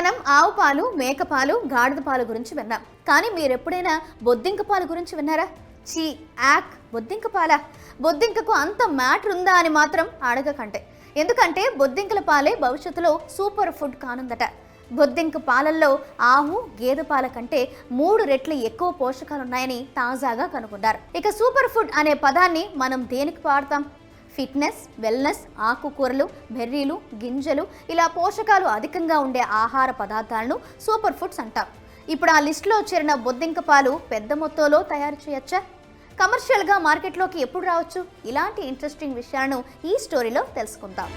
మనం ఆవు పాలు మేక పాలు గాడిద పాలు గురించి విన్నాం. కానీ మీరు ఎప్పుడైనా బొద్దింక పాలు గురించి విన్నారా? చీ యాక్ బొద్దింక పాల? బొద్దింకకు అంత మ్యాటర్ ఉందా అని మాత్రం అడగకంటే. ఎందుకంటే బొద్దింకల పాలే భవిష్యత్తులో సూపర్ ఫుడ్ కానుందట. బొద్దింక పాలల్లో ఆవు గేదె పాల కంటే మూడు రెట్లు ఎక్కువ పోషకాలు ఉన్నాయని తాజాగా కనుగొన్నారు. ఇక సూపర్ ఫుడ్ అనే పదాన్ని మనం దేనికి వాడతాం? ఫిట్నెస్ వెల్నెస్ ఆకుకూరలు బెర్రీలు గింజలు ఇలా పోషకాలు అధికంగా ఉండే ఆహార పదార్థాలను సూపర్ ఫుడ్స్ అంటాం. ఇప్పుడు ఆ లిస్టులో చేరిన బొద్దింక పాలు పెద్ద మొత్తంలో తయారు చేయొచ్చా? కమర్షియల్గా మార్కెట్లోకి ఎప్పుడు రావచ్చు? ఇలాంటి ఇంట్రెస్టింగ్ విషయాలను ఈ స్టోరీలో తెలుసుకుందాం.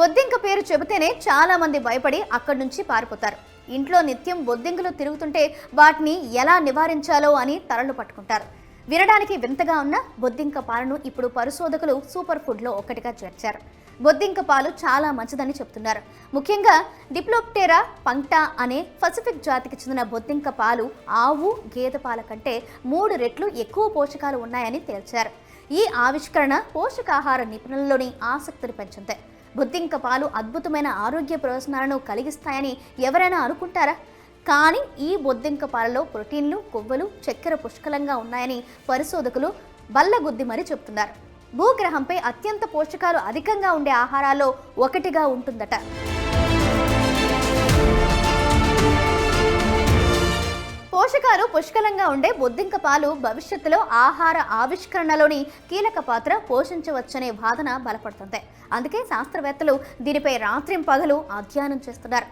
బొద్దింక పేరు చెబితేనే చాలామంది భయపడి అక్కడి నుంచి పారిపోతారు. ఇంట్లో నిత్యం బొద్దింకలు తిరుగుతుంటే వాటిని ఎలా నివారించాలో అని తలలు పట్టుకుంటారు. వినడానికి వింతగా ఉన్న బొద్దింక పాలను ఇప్పుడు పరిశోధకులు సూపర్ ఫుడ్లో ఒకటిగా చేర్చారు. బొద్దింక పాలు చాలా మంచిదని చెప్తున్నారు. ముఖ్యంగా డిప్లోప్టెరా పంక్టా అనే పసిఫిక్ జాతికి చెందిన బొద్దింక పాలు ఆవు గేదె పాల కంటే మూడు రెట్లు ఎక్కువ పోషకాలు ఉన్నాయని తేల్చారు. ఈ ఆవిష్కరణ పోషకాహార నిపుణుల్లోని ఆసక్తిని పెంచింది. బుద్ధింక పాలు అద్భుతమైన ఆరోగ్య ప్రయోజనాలను కలిగిస్తాయని ఎవరైనా అనుకుంటారా? కానీ ఈ బొద్దింక పాలలో ప్రోటీన్లు కొవ్వులు చక్కెర పుష్కలంగా ఉన్నాయని పరిశోధకులు బల్లగుద్ది మరీ చెప్తున్నారు. భూగ్రహంపై అత్యంత పోషకాలు అధికంగా ఉండే ఆహారాల్లో ఒకటిగా ఉంటుందట. పోషకాలు పుష్కలంగా ఉండే బొద్దింక పాలు భవిష్యత్తులో ఆహార ఆవిష్కరణలోని కీలక పాత్ర పోషించవచ్చనే వాదన బలపడుతుంది. అందుకే శాస్త్రవేత్తలు దీనిపై రాత్రింపగలు అధ్యయనం చేస్తున్నారు.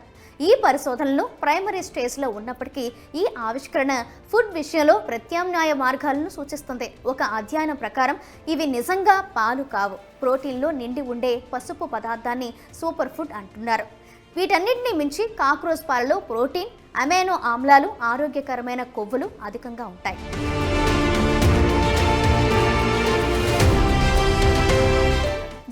ఈ పరిశోధనలు ప్రైమరీ స్టేజ్లో ఉన్నప్పటికీ ఈ ఆవిష్కరణ ఫుడ్ విషయంలో ప్రత్యామ్నాయ మార్గాలను సూచిస్తుంది. ఒక అధ్యయనం ప్రకారం ఇవి నిజంగా పాలు కావు. ప్రోటీన్లో నిండి ఉండే పసుపు పదార్థాన్ని సూపర్ ఫుడ్ అంటున్నారు. వీటన్నిటిని మించి కాక్రోజ్ పాలలో ప్రోటీన్ అమైనో ఆమ్లాలు ఆరోగ్యకరమైన కొవ్వులు అధికంగా ఉంటాయి.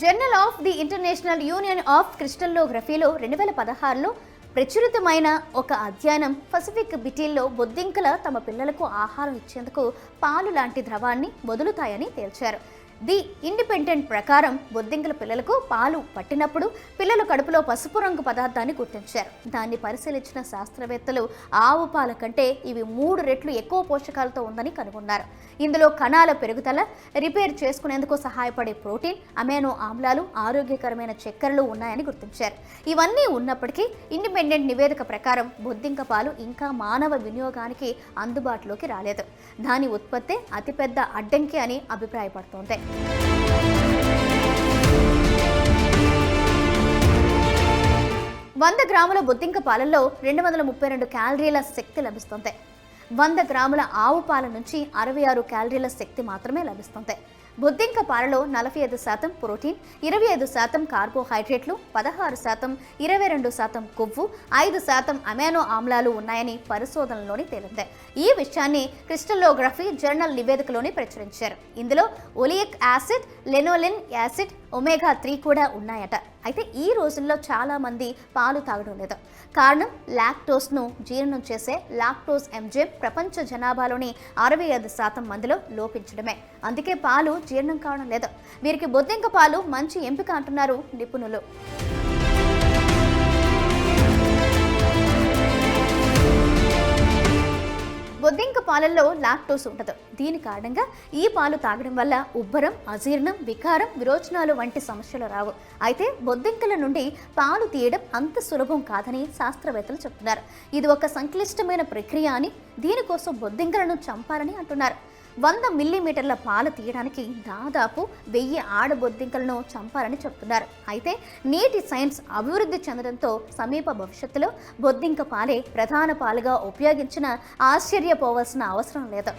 Journal of the international union of క్రిస్టల్లోగ్రఫీలో రెండు వేల పదహారులో ప్రచురితమైన ఒక అధ్యయనం పసిఫిక్ బిటీల్లో బొద్దింకల తమ పిల్లలకు ఆహారం ఇచ్చేందుకు పాలు లాంటి ద్రవాన్ని వదులుతాయని తేల్చారు. ది ఇండిపెండెంట్ ప్రకారం బొద్దింకల పిల్లలకు పాలు పట్టినప్పుడు పిల్లల కడుపులో పసుపు రంగు పదార్థాన్ని గుర్తించారు. దాన్ని పరిశీలించిన శాస్త్రవేత్తలు ఆవు పాల కంటే ఇవి మూడు రెట్లు ఎక్కువ పోషకాలతో ఉందని కనుగొన్నారు. ఇందులో కణాల పెరుగుదల రిపేర్ చేసుకునేందుకు సహాయపడే ప్రోటీన్ అమెనో ఆమ్లాలు ఆరోగ్యకరమైన చక్కెరలు ఉన్నాయని గుర్తించారు. ఇవన్నీ ఉన్నప్పటికీ ఇండిపెండెంట్ నివేదిక ప్రకారం బొద్దింక పాలు ఇంకా మానవ వినియోగానికి అందుబాటులోకి రాలేదు. దాని ఉత్పత్తి అతిపెద్ద అడ్డంకి అని అభిప్రాయపడుతోంది. వంద గ్రాముల బొద్దింక పాలల్లో రెండు వందల ముప్పై రెండు క్యాలరీల శక్తి లభిస్తుంది. వంద గ్రాముల ఆవు పాల నుంచి అరవై ఆరు క్యాలరీల శక్తి మాత్రమే లభిస్తుంది. బొద్దింక పాలలో నలభై ఐదు శాతం ప్రోటీన్ ఇరవై ఐదు శాతం కార్బోహైడ్రేట్లు పదహారు శాతం ఇరవై రెండు శాతం కొవ్వు ఐదు శాతం అమెనో ఆమ్లాలు ఉన్నాయని పరిశోధనలోని తేలింది. ఈ విషయాన్ని క్రిస్టలోగ్రఫీ జర్నల్ నివేదికలోని ప్రచురించారు. ఇందులో oleic acid linolenic acid omega three కూడా ఉన్నాయట. అయితే ఈ రోజుల్లో చాలామంది పాలు తాగడం లేదు. కారణం లాక్టోస్ను జీర్ణం చేసే లాక్టోస్ ఎంజైమ్ ప్రపంచ జనాభాలోని అరవై ఐదు శాతం మందిలో లోపించడమే. అందుకే పాలు జీర్ణం కావడం లేదు. వీరికి బొద్దింక పాలు మంచి ఎంపిక అంటున్నారు నిపుణులు. పాలల్లో లాక్టోస్ ఉండదు. దీని కారణంగా ఈ పాలు తాగడం వల్ల ఉబ్బరం అజీర్ణం వికారం విరోచనాలు వంటి సమస్యలు రావు. అయితే బొద్దింకల నుండి పాలు తీయడం అంత సులభం కాదని శాస్త్రవేత్తలు చెప్తున్నారు. ఇది ఒక సంక్లిష్టమైన ప్రక్రియ అని దీనికోసం బొద్దింకలను చంపాలని అంటున్నారు. వంద మిల్లీమీటర్ల పాలు తీయడానికి దాదాపు వెయ్యి ఆడబొద్దింకలను చంపాలని చెప్తున్నారు. అయితే నేటి సైన్స్ అభివృద్ధి చెందడంతో సమీప భవిష్యత్తులో బొద్దింక పాలే ప్రధాన పాలుగా ఉపయోగించిన ఆశ్చర్యపోవాల్సిన అవసరం లేదు.